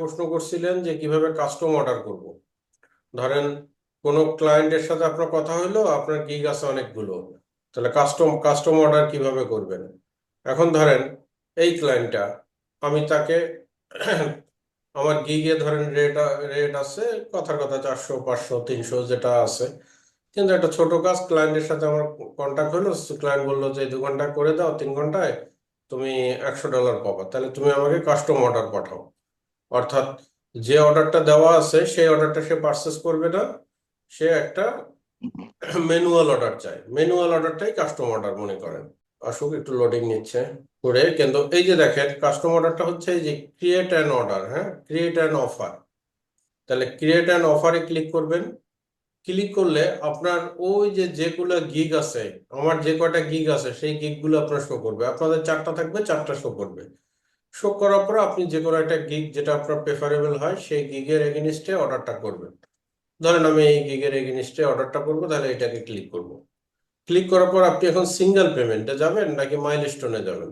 প্রশ্ন করছিলেন যে কীভাবে কাস্টম অর্ডার করব। ধরেন কোনো ক্লায়েন্টের সাথে আপনার কথা হলো আপনার গিগ আছে অনেকগুলো, তাহলে কাস্টম কাস্টম অর্ডার কীভাবে করবেন? এখন ধরেন এই ক্লায়েন্টটা আমি তাকে আমার গিগে ধরেন রেট রেট আছে, কথার কথা চারশো, পাঁচশো, তিনশো যেটা আছে। কিন্তু একটা ছোট কাজ ক্লায়েন্টের সাথে আমার কন্ট্যাক্ট হলো ক্লায়েন্ট বলল যে, দু ঘণ্টা করে দাও, তিন ঘন্টায় তুমি একশো ডলার পাবা, তাহলে তুমি আমাকে কাস্টম অর্ডার পাঠাও। অর্থাৎ যে অর্ডারটা দেওয়া আছে, সেই অর্ডারটা সে পারচেস করবে না। সে একটা ম্যানুয়াল অর্ডার চায়। ম্যানুয়াল অর্ডারটাই কাস্টম অর্ডার মনে করেন। আসুক, একটু লোডিং নিচ্ছে করে কিন্তু এই যে দেখেন কাস্টম অর্ডারটা হচ্ছে এই যে ক্রিয়েট অ্যান অর্ডার হ্যাঁ? ক্রিয়েট অ্যান অফার তাহলে ক্রিয়েট অ্যান অফারে ক্লিক করবেন। ক্লিক করলে আপনার ওই যে যেগুলো গিগ আছে, আমার যে কয়টা গিগ আছে, সেই গিগগুলো আপনার শো করবে। আপনাদের চারটা থাকবে, চারটা শো করবে। শো করার পর আপনি যে কোনো একটা গিগ যেটা আপনার প্রেফারেবল হয়, সেই গিগের এগেনিস্টে অর্ডারটা করবেন। ধরেন আমি এই গিগের এগেনিস্টে অর্ডারটা করব, তাহলে এটাকে ক্লিক করব। ক্লিক করার পর আপনি এখন সিঙ্গেল পেমেন্টে যাবেন নাকি মাইলস্টোনে যাবেন?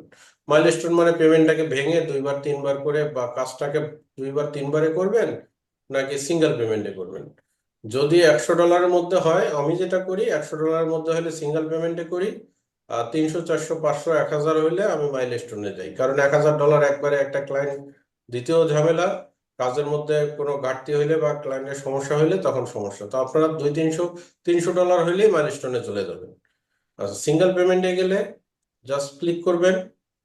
মাইলস্টোন মানে পেমেন্টটাকে ভেঙে দুইবার, তিনবার করে বা কাজটাকে দুইবার, তিনবারে করবেন নাকি সিঙ্গেল পেমেন্টে করবেন? যদি একশো ডলারের মধ্যে হয়, আমি যেটা করি, একশো ডলারের মধ্যে হলে সিঙ্গেল পেমেন্টে করি। তিনশো, চারশো, পাঁচশো, এক হাজার হইলে আমি মাইলস্টোনে যাই। কারণ এক হাজার ডলার একবারে একটা ক্লায়েন্ট দ্বিতীয় ঝামেলা, কাজের মধ্যে কোনো ঘাটতি হইলে বা ক্লায়েন্টের সমস্যা হইলে তখন সমস্যা। তো আপনারা দুই তিনশো তিনশো ডলার হইলেই মাইলস্টোনে চলে যাবেন। আচ্ছা সিঙ্গেল পেমেন্টে গেলে জাস্ট ক্লিক করবেন।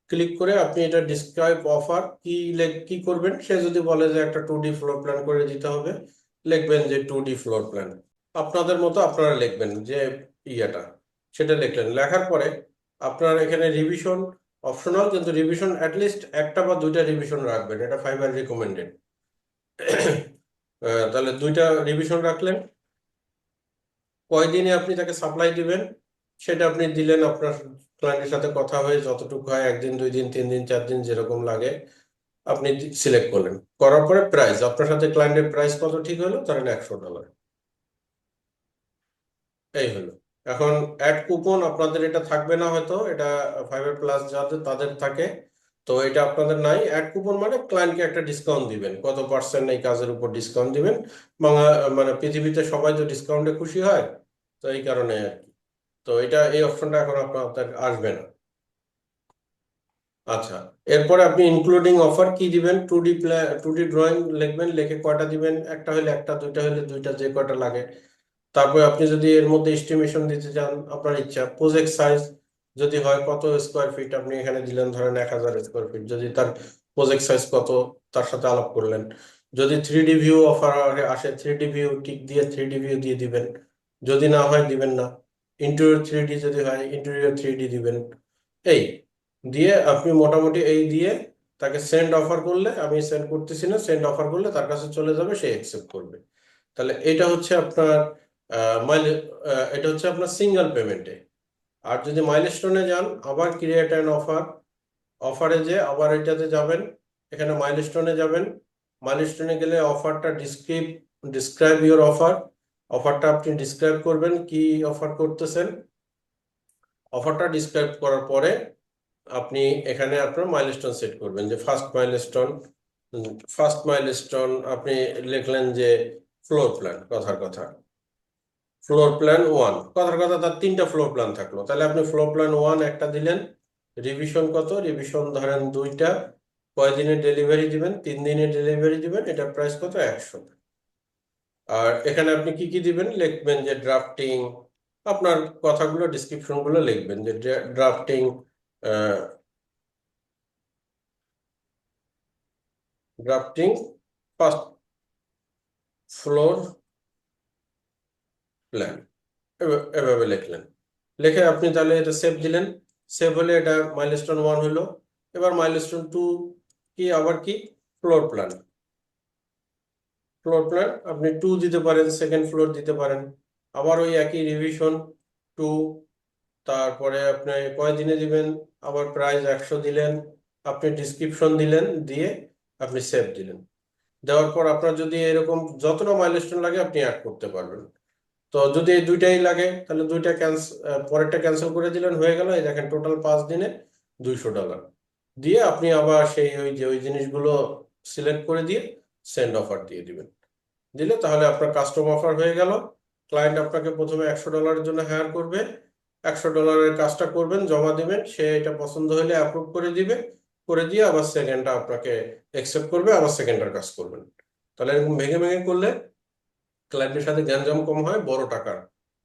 ক্লিক করে আপনি এটা ডিসক্রাইব অফার কি কি করবেন, সে যদি বলে যে একটা টু ডি ফ্লোর প্ল্যান করে দিতে হবে, লিখবেন যে টু ডি ফ্লোর প্ল্যান আপনাদের মতো আপনারা লিখবেন যে ইয়েটা। সেটা লিখলেন লেখার পরে আপনার এখানে রিভিশন অপশনাল কিন্তু রিভিশন অ্যাটলিস্ট একটা বা দুইটা রিভিশন রাখবেন। এটা ফাইবার রিকমেন্ডেড তাহলে দুইটা রিভিশন রাখলেন। কয়দিনে আপনি তাকে সাপ্লাই দিবেন, সেটা আপনি দিলেন আপনার ক্লায়েন্টের সাথে কথা হয়ে যতটুকু হয়, একদিন, দুই দিন, তিন দিন, চার দিন যেরকম লাগে, আপনি সিলেক্ট করলেন। করার পরে প্রাইস আপনার সাথে ক্লায়েন্টের প্রাইস কত ঠিক হলো? ধরেন একশো ডলার এই হলো। এখন অ্যাড কুপন আপনাদের এটা থাকবে না হয়তো, এটা ফাইবার প্লাস যাদের, তাদের থাকে। তো এটা আপনাদের নাই। অ্যাড কুপন মানে ক্লায়েন্টকে একটা ডিসকাউন্ট দিবেন। কত পার্সেন্ট এই কাজের উপর ডিসকাউন্ট দিবেন? মানে পৃথিবীতে সবাই তো ডিসকাউন্টে খুশি হয়, তো এই কারণে আর কি। তো এটা, এই অপশনটা এখন আপনার আসবে না। আচ্ছা এরপরে আপনি ইনক্লুডিং অফার কি দিবেন? Two D two D drawing লিখবেন, লিখে কয়টা দিবেন? একটা হলে একটা, দুইটা হলে দুইটা, যে কয়টা লাগে। তারপরে আপনি যদি এর মধ্যে এস্টিমেশন দিতে চান, আপনার ইচ্ছা প্রজেক্ট সাইজ যদি হয়, কত স্কোয়ার ফিট আপনি এখানে দিলেন? ধরেন এক হাজার স্কোয়ার ফিট যদি তার প্রজেক্ট সাইজ কত, তার সাথে আলাপ করলেন। যদি থ্রি ডি ভিউ অফার আসে থ্রি ডি ভিউ টিক দিয়ে থ্রি ডি ভিউ দিয়ে দিবেন। যদি না হয়, দিবেন না। ইন্টেরিয়র থ্রি ডি যদি হয় ইন্টেরিয়র থ্রি ডি দিবেন। এই দিয়ে আপনি মোটামুটি এই দিয়ে তাকে সেন্ড অফার করলে, আমি সেন্ড করতেছি না সেন্ড অফার করলে তার কাছে চলে যাবে, সে অ্যাকসেপ্ট করবে। তাহলে এটা হচ্ছে আপনার মাইল এটা হচ্ছে আপনার সিঙ্গেল পেমেন্টে আর যদি মাইলস্টোনে যান, আবার ক্রিয়েট অ্যান অফার অফারে যে আবার এটাতে যাবেন, এখানে মাইলস্টোনে যাবেন। মাইলস্টোনে গেলে অফারটা ডিসক্রিপ ডিসক্রাইব ইউর অফার অফারটা আপনি ডিসক্রাইব করবেন, কি অফার করতেছেন। অফারটা ডিসক্রাইব করার পরে আপনি এখানে আপনার মাইলস্টোন সেট করবেন, যে ফার্স্ট মাইলস্টোন ফার্স্ট মাইলস্টোন আপনি লিখলেন যে ফ্লোর প্ল্যান কথার কথা। ফ্লোর প্ল্যান ওয়ান কথার কথা, তার তিনটা ফ্লোর প্ল্যান থাকল। তাহলে আপনি ফ্লোর প্ল্যান ওয়ান একটা দিলেন। রিভিশন কত? রিভিশন ধরেন দুইটা। কয়দিনে ডেলিভারি দিবেন? তিন দিনে ডেলিভারি দিবেন। এটা প্রাইস কত? একশো। আর এখানে আপনি কি কি দিবেন? লিখবেন যে ড্রাফটিং আপনার কথাগুলো ডিসক্রিপশনগুলো লিখবেন যে drafting drafting first floor plan এভাবে লিখলেন। লিখে আপনি তাহলে এটা সেভ দিলেন। সেভ হলে এটা মাইলস্টোন ওয়ান হলো। এবার মাইলস্টোন টু কি, আবার কি? ফ্লোর প্ল্যান ফ্লোর প্ল্যান আপনি টু দিতে পারেন সেকেন্ড ফ্লোর দিতে পারেন। আবার ওই একই রিভিশন টু তারপরে আপনি কয়দিনে দিবেন? আবার প্রাইস একশো দিলেন। আপনি ডিসক্রিপশন দিলেন, দিয়ে আপনি সেভ দিলেন। দেওয়ার পর আপনার যদি এরকম যতটা মাইলস্টোন লাগে, আপনি অ্যাড করতে পারবেন। তো যদি এই দুইটাই লাগে, তাহলে দুইটা পরেরটা ক্যান্সেল করে দিলেন, হয়ে গেল। এই দেখেন টোটাল পাঁচ দিনে দুইশো ডলার। দিয়ে আপনি আবার সেই ওই যে ওই জিনিসগুলো সিলেক্ট করে দিয়ে সেন্ড অফার দিয়ে দিবেন। দিলে তাহলে আপনার কাস্টম অফার হয়ে গেল। ক্লায়েন্ট আপনাকে প্রথমে একশো ডলারের জন্য হায়ার করবে। একশো ডলারের কাজটা করবেন, জমা দিবেন। সে এটা পছন্দ হলে অ্যাপ্রুভ করে দিবে। করে দিয়ে আবার সেকেন্ডটা আপনাকে অ্যাকসেপ্ট করবে, আবার সেকেন্ডটার কাজ করবেন। তাহলে এরকম ভেঙে ভেঙে করলে ক্লায়েন্টের সাথে গ্যাঞ্জাম কম হয়, বড় টাকার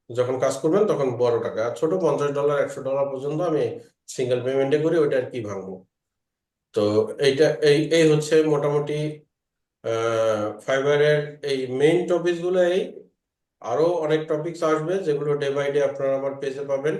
যখন কাজ করবেন তখন বড় টাকা। ছোট পঞ্চাশ ডলার একশো ডলার পর্যন্ত আমি সিঙ্গেল পেমেন্টে করি, ওইটা আর কি ভাঙবো। তো এইটা, এই এই হচ্ছে মোটামুটি ফাইবারের এই মেইন টপিকসগুলো এই। আরও অনেক টপিকস আসবে যেগুলো ডে বাই ডে আপনারা আমার পেজে পাবেন।